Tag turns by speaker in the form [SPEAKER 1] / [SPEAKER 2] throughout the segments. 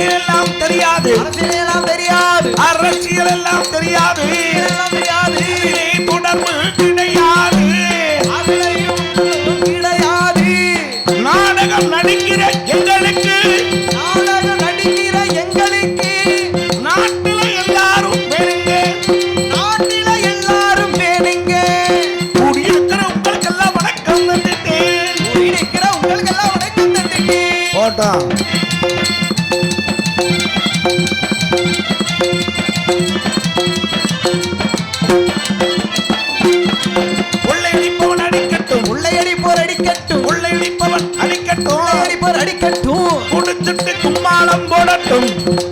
[SPEAKER 1] அரசியல் எல்லாம் தெரியாது.
[SPEAKER 2] அரசியல் எல்லாம் தெரியாது.
[SPEAKER 1] அரசியல் எல்லாம் தெரியாது.
[SPEAKER 2] தெரியாது
[SPEAKER 1] தொடர்பு கிடையாது.
[SPEAKER 2] கிடையாது.
[SPEAKER 1] நாடகம் நடிக்கிற எங்களுக்கு.
[SPEAKER 2] நாடகம் நடிக்கிற எங்களுக்கு.
[SPEAKER 1] நாட்டில எல்லாரும் வேணுங்க.
[SPEAKER 2] நாட்டில எல்லாரும் வேணுங்க.
[SPEAKER 1] கூடியிருக்கிற உங்களுக்கெல்லாம் வணக்கம் வந்துட்டேன்
[SPEAKER 2] இருக்கிற உங்களுக்கெல்லாம் வணக்கம் தட்டுங்க
[SPEAKER 1] போட்டோம். கொள்ளையடிப்பவன் அடிக்கட்டும்.
[SPEAKER 2] உள்ளையடிப்போர் அடிக்கட்டும்.
[SPEAKER 1] கொள்ளையடிப்பவன் அடிக்கட்டும்.
[SPEAKER 2] உள்ளையடிப்போர் அடிக்கட்டும்.
[SPEAKER 1] குடிச்சிட்டு கும்மாளம் போடட்டும்.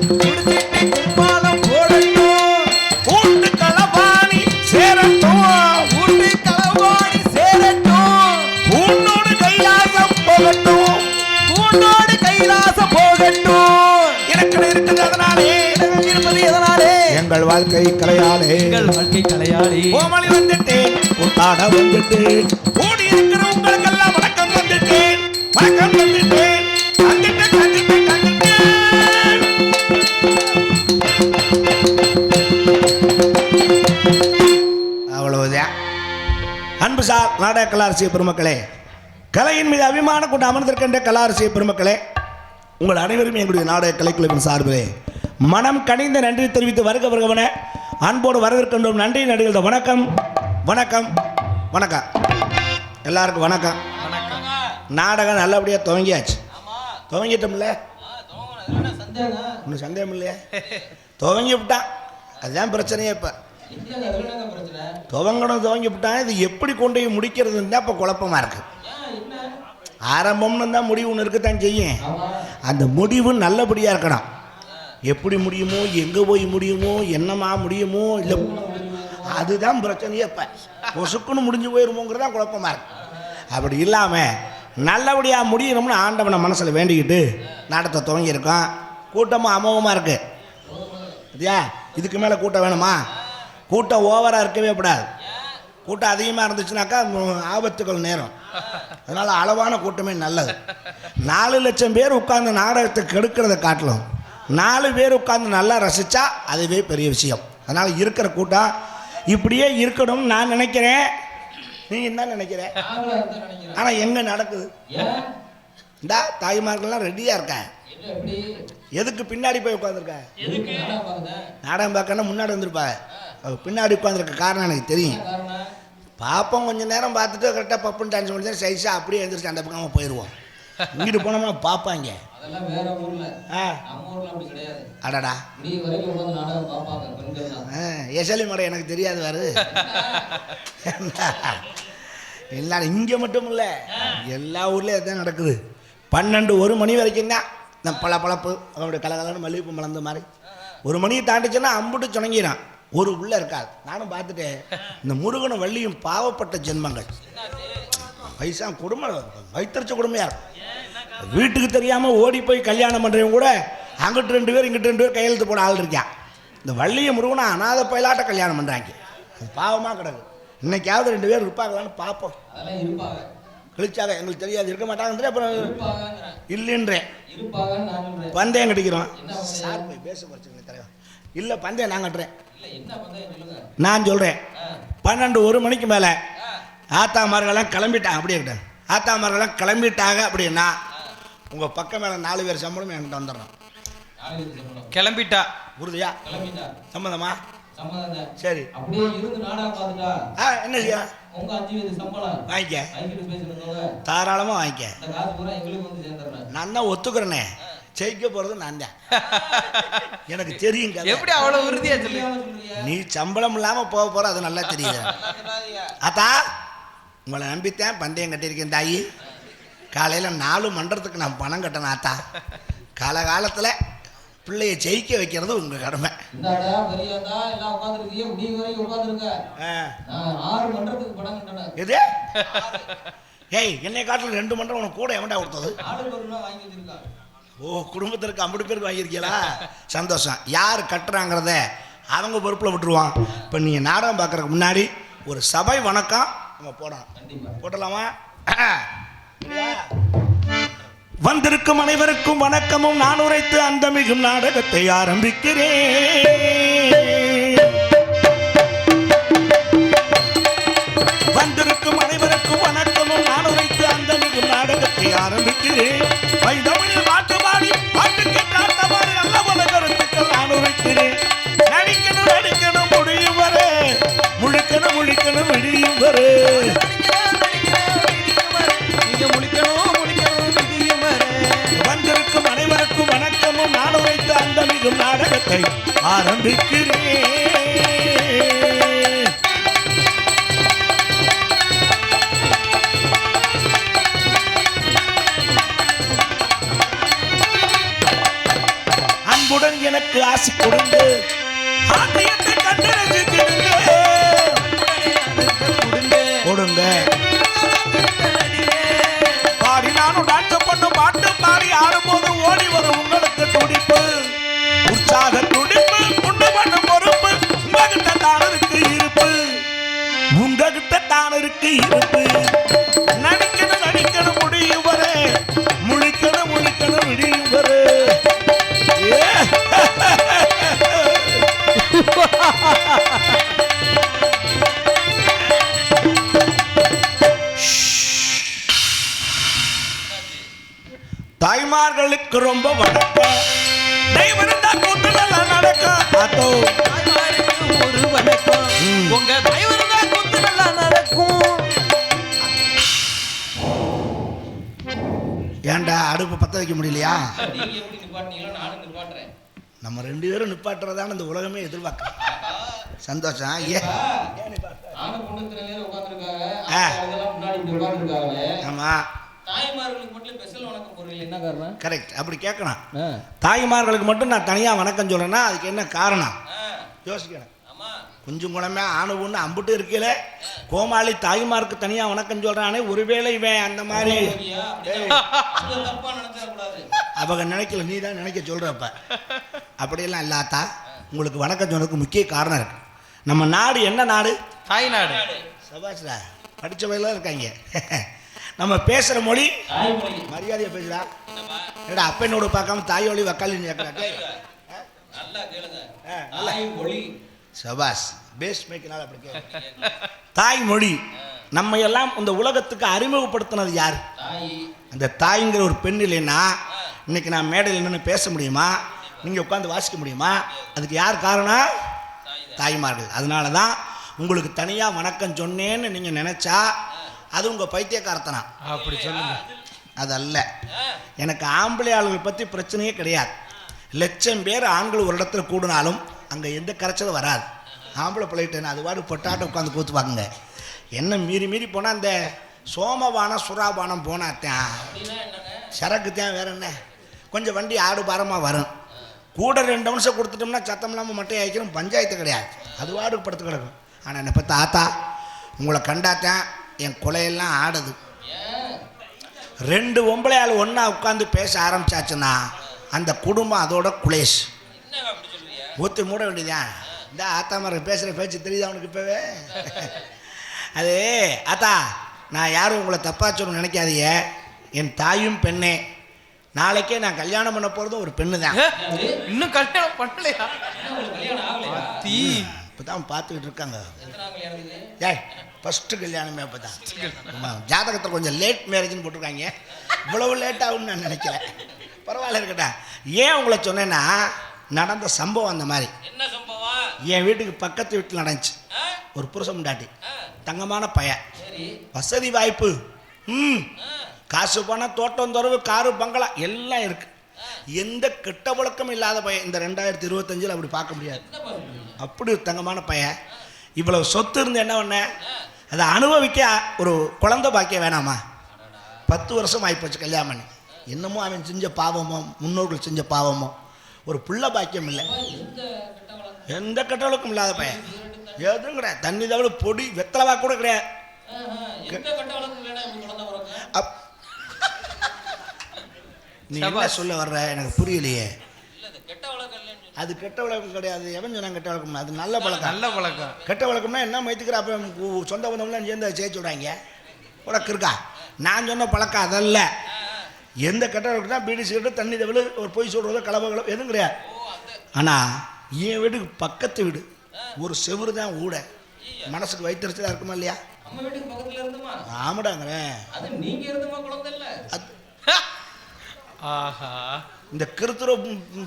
[SPEAKER 1] வாழ்க்கை கலையாலே.
[SPEAKER 2] எங்கள் வாழ்க்கை கலையாளி
[SPEAKER 1] கோமலி வந்துட்டேன் கூட்டாட வந்துட்டேன் கூடி இருக்கிற உங்களுக்கெல்லாம் வணக்கம் வந்துட்டேன் வணக்கம் வந்துட்டேன். அவ்வளவுதான். அன்பு சார் நாடக கலாரசிய பெருமக்களே கலையின் மீது அபிமான கொண்டு அமர்ந்திருக்கின்ற கலாரசிய பெருமக்களே உங்கள் அனைவரும் எங்களுடைய நாடக கலைக்குழுவின் சார்பிலே மனம் கனிந்த நன்றி தெரிவித்து வருக வருகவன. அன்போடு வரவேற்கின்றோம் நன்றி நடிகர்கள் வணக்கம். வணக்கம். வணக்கம். எல்லாருக்கும் வணக்கம். நாடகம் நல்லபடியாக துவங்கியாச்சு. துவங்கிட்டோம்ல? ஒன்றும் சந்தேகம்? இல்லையா. துவங்கி விட்டான் அதுதான் பிரச்சனையே இப்போ. துவங்கணும் துவங்கி விட்டான் இது எப்படி கொண்டு போய் முடிக்கிறதுன்னு தான் இப்போ குழப்பமாக இருக்கு. ஆரம்பம்னு தான் முடிவு ஒன்று இருக்கத்தான் செய்யும். அந்த முடிவு நல்லபடியாக இருக்கணும். எப்படி முடியுமோ எங்கே போய் முடியுமோ என்னமா முடியுமோ இல்லை அதுதான் பிரச்சனையே இப்போ. பொசுக்குன்னு முடிஞ்சு போயிருமோங்கிறது தான் குழப்பமாக இருக்கு. அப்படி இல்லாமல் நல்லபடியாக முடியணும்னு ஆண்டவனை மனசில் வேண்டிக்கிட்டு நாடகத்தை துவங்கியிருக்கோம். கூட்டமும் அமோகமாக இருக்குது இல்லையா இதுக்கு மேலே கூட்டம் வேணுமா? கூட்டம் ஓவராக இருக்கவே கூடாது. கூட்டம் அதிகமாக இருந்துச்சுனாக்கா ஆபத்துக்கள் ஆபத்துகள் நேரம். அதனால் அளவான கூட்டமே நல்லது. நாலு லட்சம் பேர் உட்கார்ந்து நாடகத்தை கெடுக்கிறத காட்டிலும் நாலு பேர் உட்காந்து நல்லா ரசித்தா அதுவே பெரிய விஷயம். அதனால் இருக்கிற கூட்டம் இப்படியே இருக்கணும்னு நான் நினைக்கிறேன். நீங்கள் என்ன நினைக்கிறேன் ஆனால் எங்கே நடக்குது? இந்தா தாய்மார்கள்லாம் ரெடியாக இருக்கேன் எதுக்கு பின்னாடி போய் உட்காந்துருக்க நாடகம் பார்க்கணும் முன்னாடி வந்திருப்பா. பின்னாடி உட்காந்துருக்க காரணம் எனக்கு தெரியும். பார்ப்போம் கொஞ்ச நேரம் பார்த்துட்டு கரெக்டாக பப்புன்னு டான்ஸ் பண்ணி சைஸாக அப்படியே எழுந்திரிச்சு அந்த பக்கமாக போயிடுவோம் இங்கிட்டு போனோம்னா பார்ப்பாங்க. அடடா. எசலி மடை எனக்கு தெரியாது வேறு எல்லாரும் இங்கே மட்டும் இல்லை. எல்லா ஊர்லேயும் அதுதான் நடக்குது. பன்னெண்டு ஒரு மணி வரைக்கும் தான் இந்த பல பழப்பு அவனுடைய கலகலன்னு மல்லிகைப்பூ மலர்ந்த மாதிரி. ஒரு மணியை தாண்டிச்சுன்னா அம்புட்டு சுணங்கிடும். ஒரு உள்ள இருக்காது. நானும் பார்த்துட்டேன். இந்த முருகனும் வள்ளியும் பாவப்பட்ட ஜென்மங்கள். வயசா குடும்பம் வைத்தறிச்ச குடும்பம் வீட்டுக்கு தெரியாமல் ஓடி போய் கல்யாணம் பண்ணுறவங்க கூட அங்கிட்டு ரெண்டு பேர் இங்கிட்டு ரெண்டு பேர் கையெழுத்து போட ஆள் இருக்கான் இந்த வள்ளிய முருகனை அனாதை பயிலாட்ட கல்யாணம் பண்ணுறாங்க அது பாவமாக கிடக்கு. இன்னைக்காவது ரெண்டு பேர் இருப்பாங்களான்னு பார்ப்போம் கழிச்சாக எங்களுக்கு தெரியாது. இருக்க மாட்டாங்கன்றே அப்புறம் இல்லைன்றேன். பந்தயம் கட்டிக்கிறோம். சார் போய் பேச குறைச்சிங்க தலைவர். இல்லை பந்தயம் நான் கட்டுறேன். நான் சொல்கிறேன் பன்னெண்டு ஒரு மணிக்கு மேலே ஆத்தாமார்கள்லாம் கிளம்பிட்டாங்க அப்படியே இருக்கட்டும். ஆத்தாமார்கள்லாம் கிளம்பிட்டாங்க அப்படின்னா உங்கள் பக்கம் மேலே நாலு பேர் சம்பளம் என்கிட்ட வந்துடுறோம்
[SPEAKER 3] கிளம்பிட்டா.
[SPEAKER 1] உறுதியா?
[SPEAKER 4] தான்.
[SPEAKER 1] சரி. என்ன செய்ய? வாங்கிக்க. தாராளமாக வாங்கிக்க. நான் தான் ஒத்துக்கிறேனே. ஜெயிக்க போகிறது நான் தான். எனக்கு தெரியும் கதை.
[SPEAKER 3] எப்படி அவ்வளவு உறுதியா சொல்லி
[SPEAKER 1] நீ சம்பளம் இல்லாமல் போக போகிற அது நல்லா தெரியுது. அத்தா உங்களை நம்பித்தேன் பந்தயம் கட்டியிருக்கேன் தாயி. காலையில் நாலு மன்றத்துக்கு நான் பணம் கட்டணும் ஆத்தா. காலகாலத்தில் பிள்ளைய ஜெயிக்க வைக்கிறது உங்கள் கடமை. எது? ஏய் என்னை காட்டில் ரெண்டு மன்றம் உனக்கு கூட எவன்டா கொடுத்தது? ஓ குடும்பத்திற்கு ஐம்பது பேருக்கு வாங்கியிருக்கீங்களா? சந்தோஷம். யார் கட்டுறாங்கிறத அவங்க பொறுப்பில் விட்டுருவான். இப்போ நீங்கள் நாடகம் பார்க்குறதுக்கு முன்னாடி ஒரு சபை வணக்கம் நம்ம போடணும்
[SPEAKER 4] கண்டிப்பா.
[SPEAKER 1] போட்டலாமா வந்திருக்கும் அனைவருக்கும் வணக்கமும். நான் உரைத்து அந்த மிகும் நாடகத்தை ஆரம்பிக்கிறேன். வந்திருக்கும் அனைவருக்கும் வணக்கமும். நான் உரைத்து அந்த மிகும் நாடகத்தை ஆரம்பிக்கிறேன். ஆரம்பிக்கிறேன். தாய்மார்களுக்கு ரொம்ப வணக்கம். தெய்வருந்தா கூத்து நல்லா நடக்கும். அதோ
[SPEAKER 2] தாய்மாருக்கு ஒரு வணக்கம். உங்க தயவுருந்தா கூத்து நல்லா நடக்கும்.
[SPEAKER 1] ஏன்டா அடுப்பு பத்த வைக்க முடியலையா? நம்ம ரெண்டு பேரும் நிப்பாட்டுறதான இந்த உலகமே எதிர்பார்க்க சந்தோஷம் ஏ
[SPEAKER 4] ஆணும் பொண்ணு இத்தனை பேர் உட்காந்துருக்காங்க.
[SPEAKER 1] ஆ.
[SPEAKER 4] இதெல்லாம் முன்னாடி இப்படி உட்காந்துருக்காங்க
[SPEAKER 1] ஆமா
[SPEAKER 4] போடுறீங்க என்ன காரணம்?
[SPEAKER 1] கரெக்ட் அப்படி கேட்கணும். தாய்மார்களுக்கு மட்டும் நான் தனியாக வணக்கம் சொல்றேன்னா அதுக்கு என்ன காரணம். யோசிக்கணும்.
[SPEAKER 4] ஆமா.
[SPEAKER 1] கொஞ்சம் குணமே ஆணு ஒன்று அம்புட்டு இருக்கல? கோமாளி தாய்மாருக்கு தனியாக வணக்கம் சொல்கிறானே ஒருவேளை இவன் அந்த மாதிரி அவங்க நினைக்கல நீ தான் நினைக்க சொல்கிறப்ப அப்படியெல்லாம் இல்லாத்தா உங்களுக்கு வணக்கம் சொன்னதுக்கு முக்கிய காரணம் இருக்கு. நம்ம நாடு என்ன நாடு?
[SPEAKER 2] தாய்நாடு.
[SPEAKER 1] சபாஷ்டா படித்த வயலாம் இருக்காங்க. நம்ம பேசுகிற மொழி மரியாதையை பேசுடா.
[SPEAKER 4] என்னப்பா
[SPEAKER 1] ஏடா அப்பனோட பார்க்காம தாய் ஆ, நல்லா.
[SPEAKER 4] தாய்மொழி
[SPEAKER 1] சபாஸ் பேஸ் மேய்க்கினால அப்படி தாய்மொழி நம்ம எல்லாம் இந்த உலகத்துக்கு அறிமுகப்படுத்தினது யார்? அந்த தாய்ங்கிற ஒரு பெண் இல்லைன்னா இன்னைக்கு நான் மேடையில் நின்று பேச முடியுமா? நீங்கள் உட்காந்து வாசிக்க முடியுமா? அதுக்கு யார் காரணம்? தாய்மார்கள். அதனால தான் உங்களுக்கு தனியாக வணக்கம் சொன்னேன்னு நீங்கள் நினச்சா அது உங்கள் பைத்தியக்காரத்தனா
[SPEAKER 2] அப்படி சொல்லுங்க.
[SPEAKER 1] அது அல்ல எனக்கு ஆம்பளை ஆளுகளை பற்றி பிரச்சனையே கிடையாது. லட்சம் பேர் ஆண்கள் ஒரு இடத்துல கூடினாலும் அங்கே எந்த கரைச்சலும் வராது. ஆம்பளை பிள்ளைகிட்ட அது பாடு பொட்டாட்டம் உட்காந்து கூத்துவாங்க என்ன மீறி மீறி போனால் அந்த சோமபானம் சுறாபானம் போனாத்தான் சரக்கு தான் வேற என்ன? கொஞ்சம் வண்டி ஆடு பாரமாக வரும். கூட ரெண்டு நிமிஷம் கொடுத்துட்டோம்னா சத்தம் இல்லாமல் மட்டையை ஆயிக்கணும் பஞ்சாயத்து கிடையாது. அது வாடு படுத்து கிடக்கும். ஆனால் என்னை பார்த்தா ஆத்தா உங்களை கண்டாத்தான் என் கொலையெல்லாம் ஆடுது. ரெண்டு பொம்பளை ஆள் ஒன்றா உட்காந்து பேச ஆரம்பிச்சாச்சுன்னா அந்த குடும்பம் அதோட குலேஷ். ஊற்றி மூட வேண்டியதான் இந்த ஆத்தா மரம் பேசுகிற பேச்சு தெரியுதா அவனுக்கு இப்போவே? அது ஆத்தா நான் யாரும் உங்களை தப்பாக சொல்லணும்னு நினைக்காதீங்க. என் தாயும் பெண்ணே. நாளைக்கே நான் கல்யாணம் பண்ண போகிறதும் ஒரு பெண்ணு தான்
[SPEAKER 2] இன்னும் கல்யாணம் பண்ணலையா?
[SPEAKER 1] இப்போ தான் பார்த்துக்கிட்டு இருக்காங்க. ஏய் ஃபஸ்ட்டு கல்யாணமே அப்போ தான் ஜாதகத்தில் கொஞ்சம் லேட் மேரேஜ்னு போட்டிருக்காங்க. இவ்வளவு லேட் ஆகும்னு நான் நினைக்கிறேன் பரவாயில்ல இருக்கட்டா. ஏன் உங்களை சொன்னேன்னா நடந்த சம்பவம் அந்த மாதிரி.
[SPEAKER 4] என்ன சம்பவம்?
[SPEAKER 1] என் வீட்டுக்கு பக்கத்து வீட்டில் நடந்துச்சு? ஒரு புருஷன் முண்டாட்டி தங்கமான பையன். வசதி வாய்ப்பு. ம். காசு பணம் தோட்டம் துறவு காரு பங்களா எல்லாம் இருக்கு. எந்த கெட்ட பழக்கம் இல்லாத பையன். இந்த ரெண்டாயிரத்தி இருபத்தஞ்சில் அப்படி பார்க்க முடியாது. அப்படி ஒரு தங்கமான பையன். இவ்வளவு சொத்து இருந்து என்ன பண்ண? அதை அனுபவிக்க ஒரு குழந்தை பாக்கிய வேணாமா? பத்து வருஷம் ஆகிப்போச்சு கல்யாணம். பண்ணி என்னமோ அவன் செஞ்ச பாவமோ முன்னோர்கள் செஞ்ச பாவமோ ஒரு புள்ள பாக்கியம் இல்லை.
[SPEAKER 4] எந்த
[SPEAKER 1] கெட்டவளுக்கும் இல்லாத பையன். எதுவும் கிடையாது தண்ணி தவிர பொடி வெத்தலவா கூட கிடையாது. நீ என்ன சொல்ல வர்ற? எனக்கு புரியலையே
[SPEAKER 4] இல்ல இது கெட்ட வழக்கம் இல்லைன்னு சொல்லி
[SPEAKER 1] அது கெட்ட வழக்கம் கிடையாது. எவன் சொன்னா கெட்ட வழக்கம் அது நல்ல பழக்கம்.
[SPEAKER 2] நல்ல பழக்கம்.
[SPEAKER 1] கெட்ட வழக்கம்னா என்ன மைத்துக்கிற? அப்போ சொந்த பந்தம்லாம் சேர்ந்து அதை சேர்த்து விடாங்க உனக்கு இருக்கா? நான் சொன்ன பழக்கம் அதல்ல. எந்த கெட்ட இருக்குன்னா பீடி சிகரெட்டு தண்ணி தவிர ஒரு பொய் சொல்கிறதோ கலவை கலவை எதுவும் கிடையாது. ஆனால் என் வீட்டுக்கு பக்கத்து வீடு ஒரு செவுரு தான் ஊட. மனசுக்கு வைத்தறிச்சலாக இருக்குமா இல்லையா? ஆமாடாங்கிறேன்
[SPEAKER 4] அது நீங்க இருந்துமா குழந்தை இல்ல
[SPEAKER 1] அது
[SPEAKER 2] ஆஹா.
[SPEAKER 1] இந்த கிருத்துர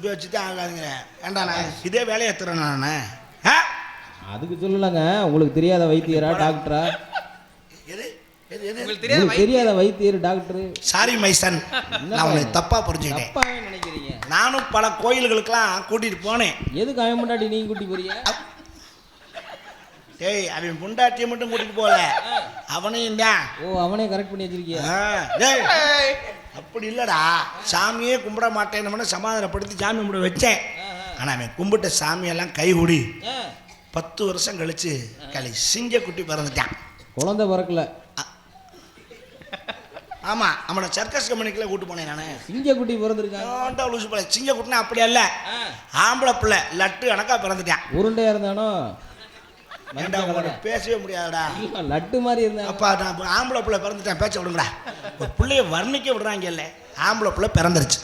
[SPEAKER 1] வச்சு தான் ஆகாதுங்க. ஏண்டா நான் இதே வேலையை தரேன் நான்?
[SPEAKER 3] அதுக்கு சொல்லலங்க. உங்களுக்கு தெரியாத வைத்தியரா டாக்டரா?
[SPEAKER 1] எது? எது எது?
[SPEAKER 2] உங்களுக்கு தெரியாத
[SPEAKER 3] வைத்தியர். டாக்டர்?
[SPEAKER 1] சாரி மை சன் நான் உங்களை தப்பாக புரிஞ்சுக்கிட்டேன்.
[SPEAKER 3] தப்பாவே நினைக்கிறீங்க.
[SPEAKER 1] நானும் பல கோயில்களுக்கெல்லாம் கூட்டிகிட்டு போனேன்.
[SPEAKER 3] எதுக்கு அவன் முன்னாடி நீங்க கூட்டி போறீங்க?
[SPEAKER 1] டேய் அவன் பொண்டாட்டியை மட்டும் கூட்டிட்டு போகல. அவனையும் தான்.
[SPEAKER 3] ஓ அவனே கரெக்ட் பண்ணி வச்சிருக்கியா?
[SPEAKER 1] அப்படி இல்லைடா. சாமியே கும்பிட மாட்டேன்னு சமாதானப்படுத்தி சாமி கும்பிட வச்சேன். ஆனால் அவன் கும்பிட்ட சாமியெல்லாம் கைகூடி பத்து வருஷம் கழிச்சு களி சிங்கக்குட்டி பிறந்துட்டான்.
[SPEAKER 3] குழந்தை பிறக்கல.
[SPEAKER 1] ஆமாம் அவனை சர்க்கஸ் கம்பெனிக்குள்ள கூட்டு போனேன் நான்.
[SPEAKER 3] சிங்க குட்டி பிறந்திருக்காங்க.
[SPEAKER 1] ஏன்டா லூசு பிள்ளை? சிங்கக்குட்டினா அப்படியே இல்லை ஆம்பளை பிள்ளை லட்டு கணக்கா பிறந்துட்டான்.
[SPEAKER 3] உருண்டையா இருந்தானோ?
[SPEAKER 1] ஏன்டா உங்கள்ட்ட பேசவே முடியாதுடா.
[SPEAKER 3] லட்டு மாதிரி இருந்தாங்க.
[SPEAKER 1] அப்பா நான் ஆம்பளை பிள்ளை பிறந்துட்டேன் பேச்ச விடுங்கடா. ஒரு பிள்ளைய வர்ணிக்க விடுறாங்க இல்லை. ஆம்பளை பிள்ளை பிறந்துருச்சு.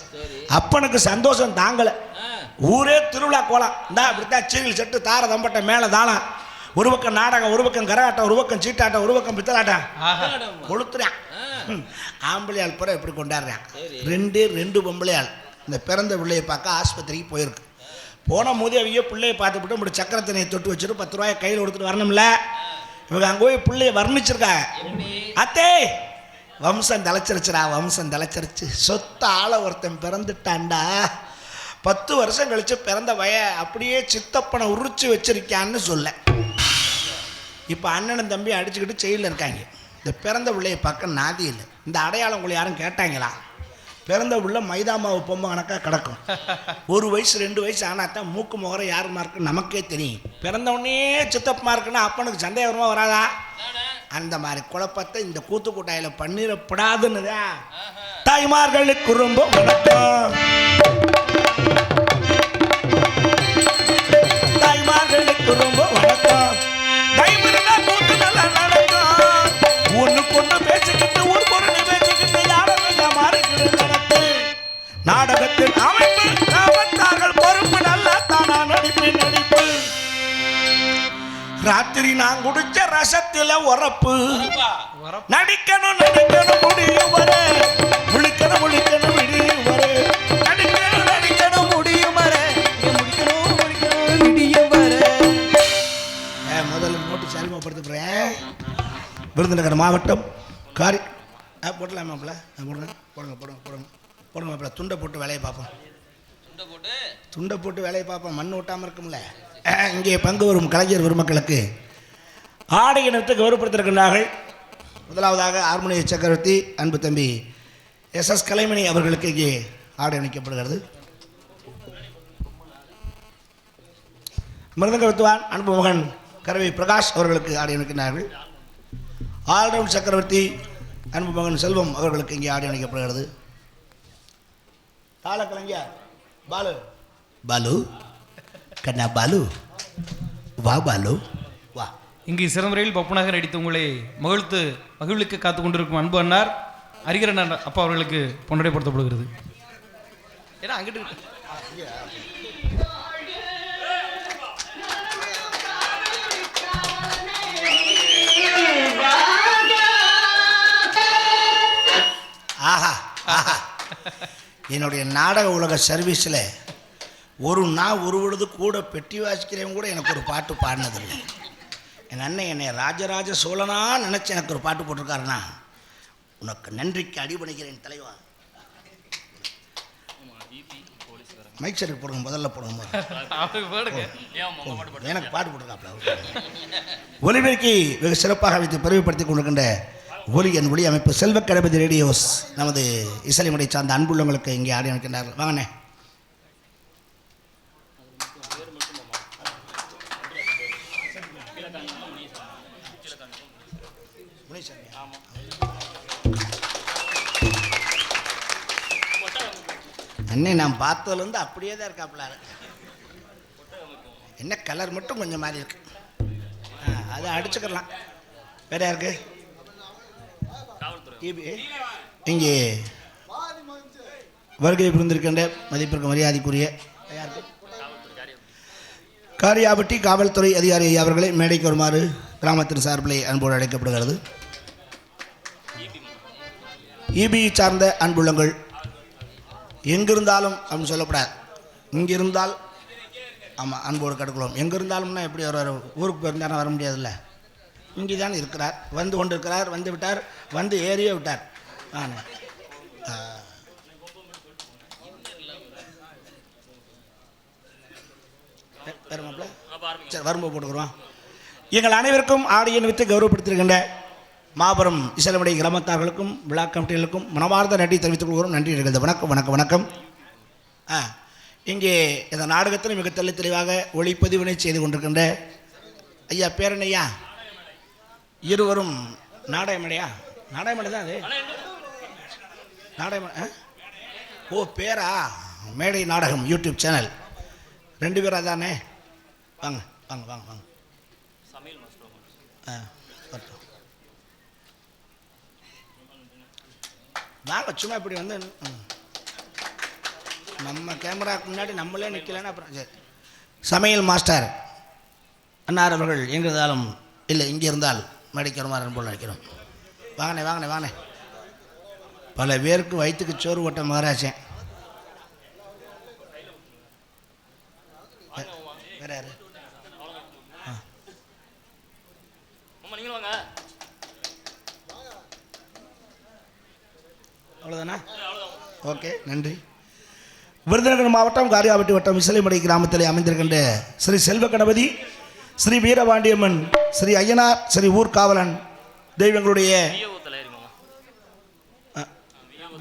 [SPEAKER 1] அப்பனுக்கு சந்தோஷம் தாங்கலை. ஊரே திருவிழா கோலம். இந்தா இப்படித்தான் சீரியல் செட்டு தார தம்பட்ட மேலே தாளம். ஒரு பக்கம் நாடகம் ஒரு பக்கம் கரகாட்டம் ஒரு பக்கம் சீட்டாட்டம் ஒரு பக்கம் பித்தலாட்டம். கொளுத்துறான். ம். ஆம்பளையாள் பூரா எப்படி கொண்டாடுறான்? ரெண்டு ரெண்டு பொம்பளையாள். இந்த பிறந்த பிள்ளையை பார்க்க ஆஸ்பத்திரிக்கு போயிருக்கு. போன போது அவங்க பிள்ளைய பார்த்துவிட்டு இப்படி சக்கரத்தனையை தொட்டு வச்சுட்டு பத்து ரூபாயை கையில் கொடுத்துட்டு வரணும்ல. இவங்க அங்கே போய் பிள்ளைய வர்ணிச்சிருக்காங்க. அத்தே வம்சம் தலைச்சிருச்சுடா வம்சம் தலைச்சிருச்சு சொத்த ஆளை ஒருத்தன் பிறந்துட்டான்டா. பத்து வருஷம் கழிச்சு பிறந்த வய அப்படியே சித்தப்பனை உரிச்சு வச்சிருக்கான்னு சொல்ல. இப்போ அண்ணனும் தம்பி அடிச்சுக்கிட்டு செயலில் இருக்காங்க. இந்த பிறந்த பிள்ளையை பார்க்க நாதி இல்லை. இந்த அடையாளம் உங்களை யாரும் கேட்டாங்களா? பிறந்த பிள்ளை மைதா மாவு பொம்மை கணக்காக கிடக்கும். ஒரு வயசு ரெண்டு வயசு ஆனால் தான் மூக்கு முகரம் யாருமா இருக்கு நமக்கே தெரியும். பிறந்த உடனே சித்தப்பமா இருக்குன்னா அப்பனுக்கு சந்தேகம் வருமா வராதா? அந்த மாதிரி குழப்பத்தை இந்த கூத்து கூட்டாயில் பண்ணிடப்படாதுன்னுதா தாய்மார்களுக்கு ரொம்ப வணக்கம். ராத்திரி நான் குடிச்ச ரசத்துல உரப்பு. நடிக்கணும் நடிக்கணும் முடியும் வர. முழிக்கணும் முழிக்கணும் விடியும் வர. நடிக்கணும் நடிக்கணும் முடியும் வர.
[SPEAKER 2] முடிக்கணும் முடிக்கணும் வர.
[SPEAKER 1] முதல்ல நோட்டீஸ் அறிமுகப்படுத்துகிறேன் விருதுநகர் மாவட்டம் காரி ஆ போட்டலாம் மாப்பிள்ள? ஆ, போடுங்க. போடுங்க போடுங்க போடுங்க. போடுங்க மாப்பிள்ள. துண்டை போட்டு வேலையை பார்ப்போம். துண்டை போட்டு? வேலையை பார்ப்போம். மண் ஓட்டாமல் இருக்கும்ல. இங்கே பங்கு வரும் கலைஞர் பெருமக்களுக்கு. ஆடை இனத்தை கௌரவப்படுத்திருக்கின்றார்கள் முதலாவதாக ஆர்மோனிய சக்கரவர்த்தி அன்பு தம்பி எஸ் எஸ் கலைமணி அவர்களுக்கு இங்கே ஆடை அணிக்கப்படுகிறது. மிருதங்க வித்துவான் அன்பு மகன் கரவி பிரகாஷ் அவர்களுக்கு ஆடை அணிக்கிறார்கள் ஆல்ரவுண்ட் சக்கரவர்த்தி அன்பு மகன் செல்வம் அவர்களுக்கு இங்கே ஆடை அணிக்கப்படுகிறது. தாள கலைஞர் பாலு. பாலு. கண்ணா பாலு. வா பாலு. வா.
[SPEAKER 2] இங்கு சிறமுறையில் பப்புனாக நடித்து உங்களை மகிழ்த்து மகிழ்வுக்கு காத்து கொண்டிருக்கும் அன்பு அண்ணார் அரிகரன் அப்பா அவர்களுக்கு பொன்னடைப்படுத்தப்படுகிறது. ஏன்னா அங்கிட்டு
[SPEAKER 1] ஆஹா ஆஹா. என்னுடைய நாடக உலக சர்வீஸில் ஒரு நாள் ஒரு பொழுது கூட பெட்டி வாசிக்கிறவங்க கூட எனக்கு ஒரு பாட்டு பாடினதில்லை. என் அண்ணன் என்னை ராஜராஜ சோழனா நினச்சி எனக்கு ஒரு பாட்டு போட்டிருக்காருன்னா உனக்கு நன்றிக்கு அடிபணிக்கிறேன் தலைவா. மைக் செட்டுக்கு போடுங்க முதல்ல போடுங்க. எனக்கு பாட்டு போட்டிருக்காப்ல ஒலிபெருக்கி வெகு சிறப்பாக வைத்து பெருமைப்படுத்திக் கொண்டிருக்கின்ற ஒலி என் ஒளி அமைப்பு செல்வ கணபதி ரேடியோஸ் நமது இசைமுறை சார்ந்த அன்புள்ளவங்களுக்கு இங்கே ஆடி இருக்கின்றார்கள் வாங்கண்ணே. அண்ணே நான் பார்த்ததுலேருந்து அப்படியே தான் இருக்காப்புல என்ன கலர் மட்டும் கொஞ்சம் மாறி இருக்கு. ஆ அதை அடிச்சுக்கலாம் வேற யாருக்கு? இங்கே வருகை புரிந்திருக்கின்ற மதிப்பிற்கு மரியாதைக்குரிய காரியாபட்டி காவல்துறை அதிகாரி அவர்களை மேடைக்கு வருமாறு கிராமத்தின் சார்பிலே அன்போடு அழைக்கப்படுகிறது. இபி சார்ந்த அன்புள்ளங்கள் எங்கிருந்தாலும் அப்படின்னு சொல்லக்கூடாது இங்கே இருந்தால் ஆமாம் அன்போடு கடுக்கலாம் எங்கே இருந்தாலும்னா எப்படி வருவார்? ஊருக்கு போயிருந்தாலும் வர முடியாதுல்ல? இங்கே தான் இருக்கிறார். வந்து கொண்டு இருக்கிறார் வந்து விட்டார் வந்து ஏறியே விட்டார். ஆனால் சரி வரும்போது போட்டுக்கிறோம் எங்கள் அனைவருக்கும் ஆடியன் வித்து கௌரவப்படுத்திருக்கின்ற மாபெரும் இசலமடை கிராமத்தார்களுக்கும் விழா கமிட்டிகளுக்கும் மனமார்ந்த நன்றி தெரிவித்துக் கொள்கிறோம். நன்றி நிகழ்ந்த வணக்கம் வணக்கம் வணக்கம். ஆ இங்கே இந்த நாடகத்தில் மிக தெளி தெளிவாக ஒளிப்பதிவினை செய்து கொண்டிருக்கின்ற ஐயா பேரனையா இருவரும் நாடகமடையா? நாடகமடை தான் அது. நாடகம் ஆ? ஓ பேரா? மேடை நாடகம் யூடியூப் சேனல். ரெண்டு பேரா தானே? வாங்க வாங்க வாங்க வாங்க. ஆ. வாங்க சும்மா இப்படி வந்து நம்ம கேமராவுக்கு முன்னாடி நம்மளே நிற்கலன்னா அப்புறம் சரி சமையல் மாஸ்டர் அன்னார் அவர்கள் எங்கே இருந்தாலும் இல்லை இங்கே இருந்தால் மேடைக்கு மாதிரி போல் நினைக்கிறோம். வாங்கண்ணே வாங்கண்ணே வாங்கண்ணே. பல பேருக்கு வயிற்றுக்கு சோறு ஓட்ட மகாராஜன் வேற யாரு அவ்வளோதானா ஓகே நன்றி. விருதுநகர் மாவட்டம் காரியாபட்டி வட்டம் விசலைமடை கிராமத்தில் அமைந்திருக்கின்ற ஸ்ரீ செல்வ கணபதி ஸ்ரீ வீரபாண்டியம்மன் ஸ்ரீ ஐயனார் ஸ்ரீ ஊர்காவலன் தெய்வங்களுடைய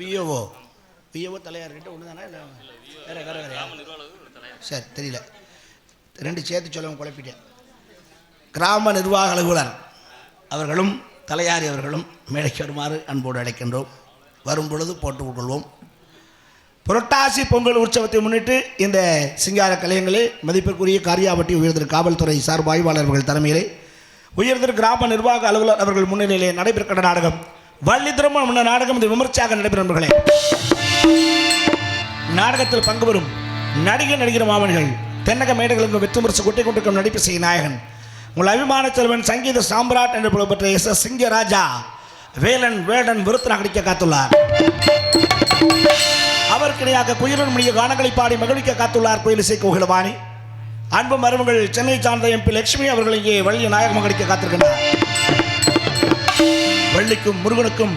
[SPEAKER 1] விஓஓ விஓஓ தலையார்கிட்ட ஒன்று தானே இல்லை? வேறு சரி தெரியல. ரெண்டு சேர்த்து சொல்லவும் குழப்பிட்டேன். கிராம நிர்வாக அலுவலர் அவர்களும் தலையாரி அவர்களும் மேடைக்கு வருமாறு அன்போடு அழைக்கின்றோம். வரும் பொழுது போட்டுக் கொள்வோம். புரட்டாசி பொங்கல் உற்சவத்தை முன்னிட்டு இந்த சிங்கார கலையங்களில் மதிப்பிற்குரிய காரியாபட்டி உயர்திரு காவல்துறை சார்பு ஆய்வாளர்கள் தலைமையிலே உயர்திரு கிராம நிர்வாக அலுவலர் அவர்கள் முன்னிலையிலே நடைபெறுகின்ற நாடகம் வள்ளி திருமணம் என்ற நாடகம் இது விமர்சையாக நடைபெறும் நண்பர்களே. நாடகத்தில் பங்கு பெறும் நடிகை நடிகர் மாமன்கள் தென்னக மேடைகளுக்கு வெற்றி முரசு கொட்டி கொண்டிருக்கும் நடிப்பு செய்ய நாயகன் உங்கள் அபிமான செல்வன் சங்கீத சாம்ராட் என்று புலப்பெற்ற எஸ் எஸ் சிங்கராஜா வேலன் வேடன் விருத்தனாக அடிக்க காத்துள்ளார். அவருக்கிடையாக இணையாக குயிலன் மொழிய கானங்களை பாடி மகிழ்விக்க காத்துள்ளார் கோயில் இசை கோகிலவாணி அன்பு மருமகள் சென்னை சார்ந்த எம்பி லட்சுமி அவர்கள் இங்கே வள்ளி நாயகமாக நடிக்க காத்திருக்கின்றார். வள்ளிக்கும் முருகனுக்கும்